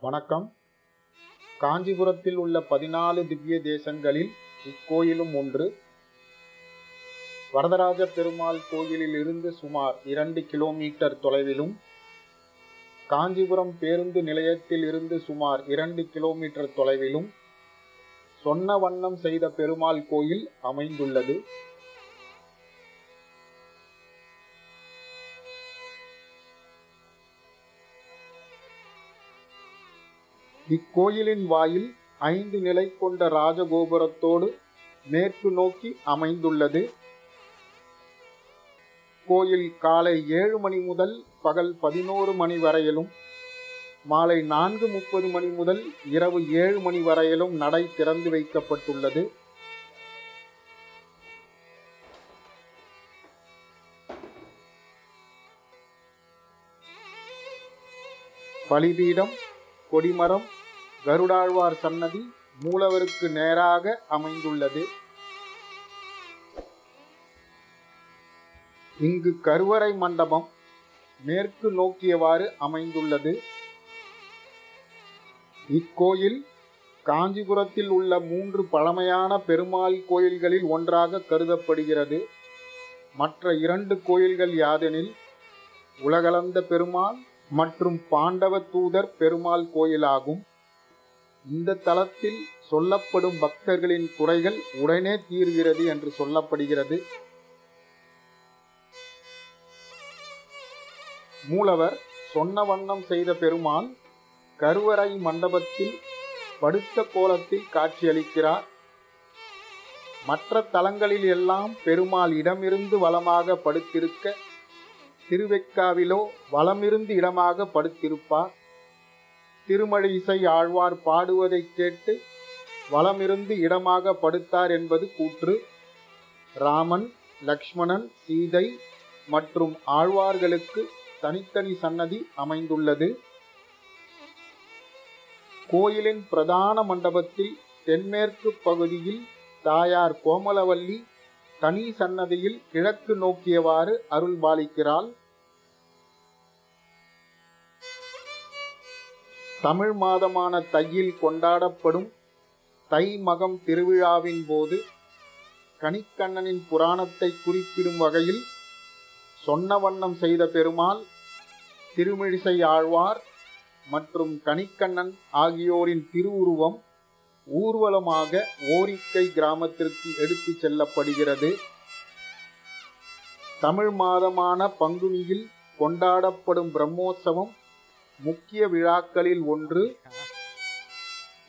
வணக்கம். காஞ்சிபுரத்தில் உள்ள பதினாலு திவ்ய தேசங்களில் இக்கோயிலும் ஒன்று. வரதராஜ பெருமாள் கோயிலில் இருந்து சுமார் இரண்டு கிலோமீட்டர் தொலைவிலும் காஞ்சிபுரம் பேருந்து நிலையத்தில் இருந்து சுமார் இரண்டு கிலோமீட்டர் தொலைவிலும் சொன்ன வண்ணம் செய்த பெருமாள் கோயில் அமைந்துள்ளது. இக்கோயிலின் வாயில் ஐந்து நிலை கொண்ட ராஜகோபுரத்தோடு மேற்கு நோக்கி அமைந்துள்ளது. கோயில் காலை ஏழு மணி முதல் பகல் பதினோரு மணி வரையிலும் மாலை நான்கு முப்பது மணி முதல் இரவு ஏழு மணி வரையிலும் நடை திறந்து வைக்கப்பட்டுள்ளது. பலிபீடம் கொடிமரம் கருடாழ்வார் சன்னதி மூலவருக்கு நேராக அமைந்துள்ளது. இங்கு கருவறை மண்டபம் மேற்கு நோக்கியவாறு அமைந்துள்ளது. இக்கோயில் காஞ்சிபுரத்தில் உள்ள மூன்று பழமையான பெருமாள் கோயில்களில் ஒன்றாக கருதப்படுகிறது. மற்ற இரண்டு கோயில்கள் யாதெனில் உலகளந்த பெருமாள் மற்றும் பாண்டவ தூதர் பெருமாள் கோயிலாகும். இந்த தலத்தில் சொல்லப்படும் பக்தர்களின் குறைகள் உடனே தீர்கிறது என்று சொல்லப்படுகிறது. மூலவர் சொன்ன வண்ணம் செய்த பெருமான் கருவறை மண்டபத்தில் படுத்த கோலத்தில் காட்சியளிக்கிறார். மற்ற தலங்களில் எல்லாம் பெருமாள் இடமிருந்து வளமாக படுத்திருக்க திருவெக்காவிலோ வலமிருந்து இடமாக படுத்திருப்பார். திருமழி இசை ஆழ்வார் பாடுவதைக் கேட்டு வளமிருந்து இடமாக படுத்தார் என்பது கூற்று. ராமன் லக்ஷ்மணன் சீதை மற்றும் ஆழ்வார்களுக்கு தனித்தனி சன்னதி அமைந்துள்ளது. கோயிலின் பிரதான மண்டபத்தில் தென்மேற்கு பகுதியில் தாயார் கோமலவல்லி தனி சன்னதியில் கிழக்கு நோக்கியவாறு அருள் தமிழ் மாதமான தையில் கொண்டாடப்படும் தை மகம் திருவிழாவின் போது கணிக்கண்ணனின் புராணத்தை குறிப்பிடும் வகையில் சொன்ன வண்ணம் செய்த பெருமாள் திருமிழிசை ஆழ்வார் மற்றும் கணிக்கண்ணன் ஆகியோரின் திருவுருவம் ஊர்வலமாக ஓரிக்கை கிராமத்திற்கு எடுத்து செல்லப்படுகிறது. தமிழ் மாதமான பங்குனியில் கொண்டாடப்படும் பிரம்மோற்சவம் முக்கிய விழாக்களில் ஒன்று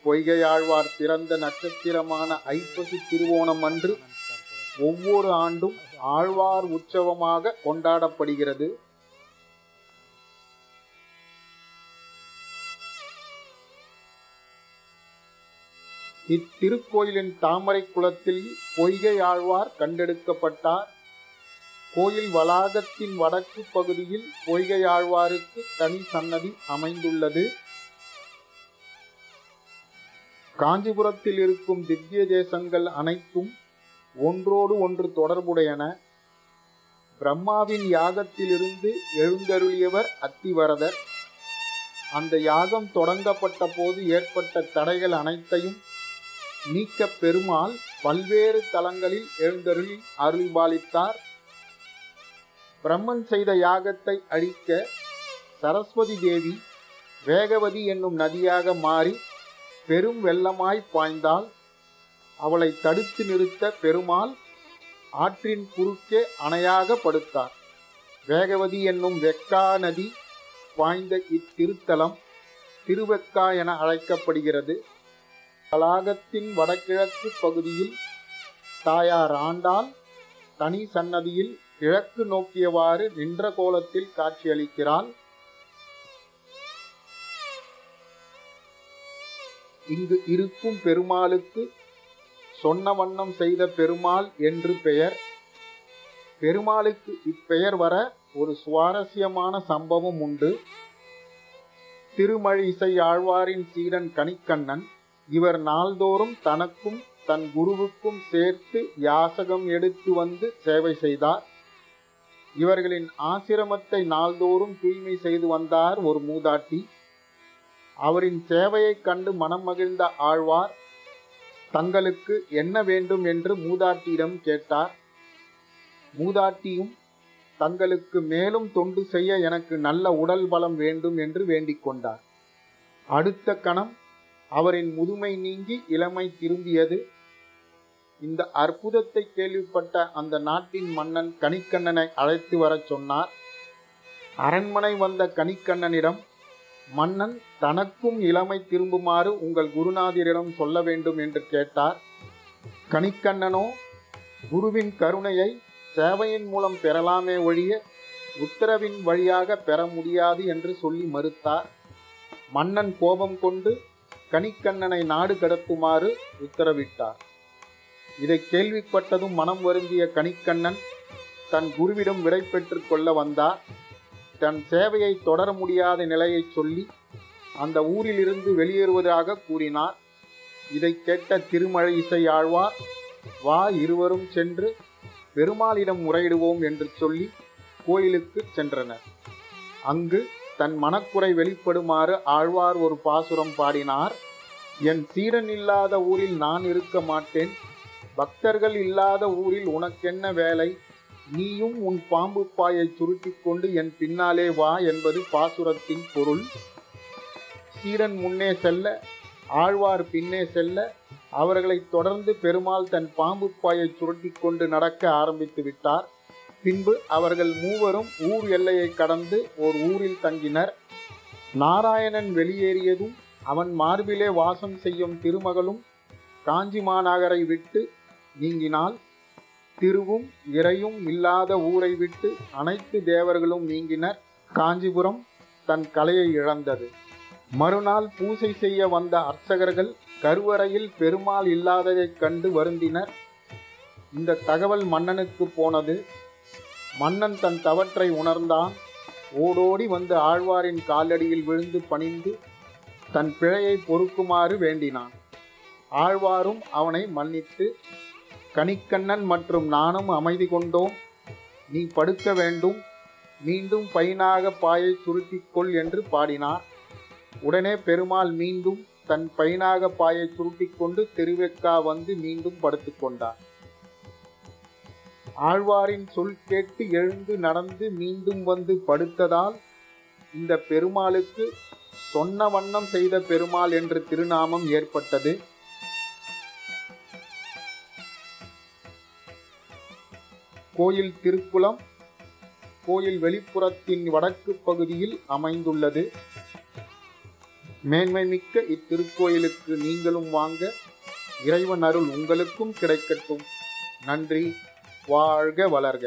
பொய்கையாழ்வார் பிறந்த நட்சத்திரமான ஐப்பசி திருவோணம் அன்று ஒவ்வொரு ஆண்டும் ஆழ்வார் உற்சவமாக கொண்டாடப்படுகிறது. இத்திருக்கோயிலின் தாமரை குளத்தில் பொய்கை ஆழ்வார் கண்டெடுக்கப்பட்டார். கோயில் வளாகத்தின் வடக்கு பகுதியில் பொய்கை ஆழ்வாருக்கு தனி சன்னதி அமைந்துள்ளது. காஞ்சிபுரத்தில் இருக்கும் திவ்ய தேசங்கள் அனைத்தும் ஒன்றோடு ஒன்று தொடர்புடையன. பிரம்மாவின் யாகத்திலிருந்து எழுந்தருளியவர் அத்திவரதர். அந்த யாகம் தொடங்கப்பட்ட போது ஏற்பட்ட தடைகள் அனைத்தையும் நீக்க பெருமாள் பல்வேறு தலங்களில் எழுந்தருளி அருள்பாலித்தார். பிரம்மன் செய்த யாகத்தை அழிக்க சரஸ்வதி தேவி வேகவதி என்னும் நதியாக மாறி பெரும் வெள்ளமாய் பாய்ந்தால் அவளை தடுத்து நிறுத்த பெருமாள் ஆற்றின் குறுக்கே அணையாக படுத்தார். வேகவதி என்னும் வெக்கா நதி பாய்ந்த இத்திருத்தலம் திருவெக்கா என அழைக்கப்படுகிறது. தலாகத்தின் வடகிழக்கு பகுதியில் தாயார் ஆண்டாள் தனி சன்னதியில் கிழக்கு நோக்கியவாறு நின்ற கோலத்தில் காட்சியளிக்கிறான். இங்கு இருக்கும் பெருமாளுக்கு சொன்ன வண்ணம் செய்த பெருமாள் என்று பெயர். பெருமாளுக்கு இப்பெயர் வர ஒரு சுவாரஸ்யமான சம்பவம் உண்டு. திருமழி இசை ஆழ்வாரின் சீடன் கணிக்கண்ணன் இவர் நாள்தோறும் தனக்கும் தன் குருவுக்கும் சேர்த்து யாசகம் எடுத்து வந்து சேவை செய்தார். இவர்களின் ஆசிரமத்தை நாள்தோறும் தூய்மை செய்து வந்தார் ஒரு மூதாட்டி. அவரின் சேவையைக் கண்டு மனம் மகிழ்ந்த ஆழ்வார் தங்களுக்கு என்ன வேண்டும்? என்று மூதாட்டியிடம் கேட்டார். மூதாட்டியும் தங்களுக்கு மேலும் தொண்டு செய்ய எனக்கு நல்ல உடல் பலம் வேண்டும் என்று வேண்டிக் கொண்டார். அடுத்த கணம் அவரின் முதுமை நீங்கி இளமை திரும்பியது. இந்த அற்புதத்தை கேள்விப்பட்ட அந்த நாட்டின் மன்னன் கணிக்கண்ணனை அழைத்து வரச் சொன்னார். அரண்மனை வந்த கணிக்கண்ணனிடம் மன்னன் தனக்கும் இளமை திரும்புமாறு உங்கள் குருநாதரிடம் சொல்ல வேண்டும் என்று கேட்டார். கணிக்கண்ணனோ குருவின் கருணையை சேவையின் மூலம் பெறலாமே ஒழிய உத்தரவின் வழியாக பெற முடியாது என்று சொல்லி மறுத்தார். மன்னன் கோபம் கொண்டு கணிக்கண்ணனை நாடு கடத்துமாறு உத்தரவிட்டார். இதை கேள்விப்பட்டதும் மனம் வருந்திய கணிக்கண்ணன் தன் குருவிடம் விடை பெற்று கொள்ள வந்தார். தன் சேவையை தொடர முடியாத நிலையை சொல்லி அந்த ஊரிலிருந்து வெளியேறுவதாக கூறினார். இதை கேட்ட திருமழை இசை ஆழ்வார் வா இருவரும் சென்று பெருமாளிடம் முறையிடுவோம் என்று சொல்லி கோயிலுக்கு சென்றனர். அங்கு தன் மனக்குறை வெளிப்படுமாறு ஆழ்வார் ஒரு பாசுரம் பாடினார். என் சீடன் இல்லாத ஊரில் நான் இருக்க மாட்டேன். பக்தர்கள் இல்லாத ஊரில் உனக்கென்ன வேலை? நீயும் உன் பாம்பு பாயை சுருட்டி கொண்டு என் பின்னாலே வா என்பது பாசுரத்தின் பொருள். சீடன் முன்னே செல்ல ஆழ்வார் பின்னே செல்ல அவர்களைத் தொடர்ந்து பெருமாள் தன் பாம்பு பாயை சுருட்டி கொண்டு நடக்க ஆரம்பித்து விட்டார். பின்பு அவர்கள் மூவரும் ஊர் எல்லையை கடந்து ஓர் ஊரில் தங்கினர். நாராயணன் வெளியேறியதும் அவன் மார்பிலே வாசம் செய்யும் திருமகளும் காஞ்சி மாநகரை விட்டு நீங்கினால் திருவும் இறையும் இல்லாத ஊரை விட்டு அனைத்து தேவர்களும் நீங்கினர். காஞ்சிபுரம் தன் கலையை இழந்தது. மறுநாள் பூசை செய்ய வந்த அர்ச்சகர்கள் கருவறையில் பெருமாள் இல்லாததைக் கண்டு வருந்தினர். இந்த தகவல் மன்னனுக்கு போனது. மன்னன் தன் தவற்றை உணர்ந்தான். ஓடோடி வந்து ஆழ்வாரின் காலடியில் விழுந்து பணிந்து தன் பிழையை பொறுக்குமாறு வேண்டினான். ஆழ்வாரும் அவனை மன்னித்து கணிக்கண்ணன் மற்றும் நானும் அமைதி கொண்டோம். நீ படுக்க வேண்டும். மீண்டும் பைனாக பாயை சுருட்டிக்கொள் என்று பாடினார். உடனே பெருமாள் மீண்டும் தன் பைனாக பாயை சுருட்டிக்கொண்டு கொண்டு வந்து மீண்டும் படுத்துக்கொண்டார் ஆழ்வாரின் சொல் கேட்டு எழுந்து நடந்து மீண்டும் வந்து படுத்ததால் இந்த பெருமாளுக்கு சொன்ன வண்ணம் செய்த பெருமாள் என்று திருநாமம் ஏற்பட்டது. கோயில் திருக்குளம் கோயில் வெளிப்புறத்தின் வடக்கு பகுதியில் அமைந்துள்ளது. மேன்மை மிக்க இத்திருக்கோயிலுக்கு நீங்களும் வாங்க இறைவன் அருள் உங்களுக்கும் கிடைக்கட்டும். நன்றி வாழ்க வளர்க.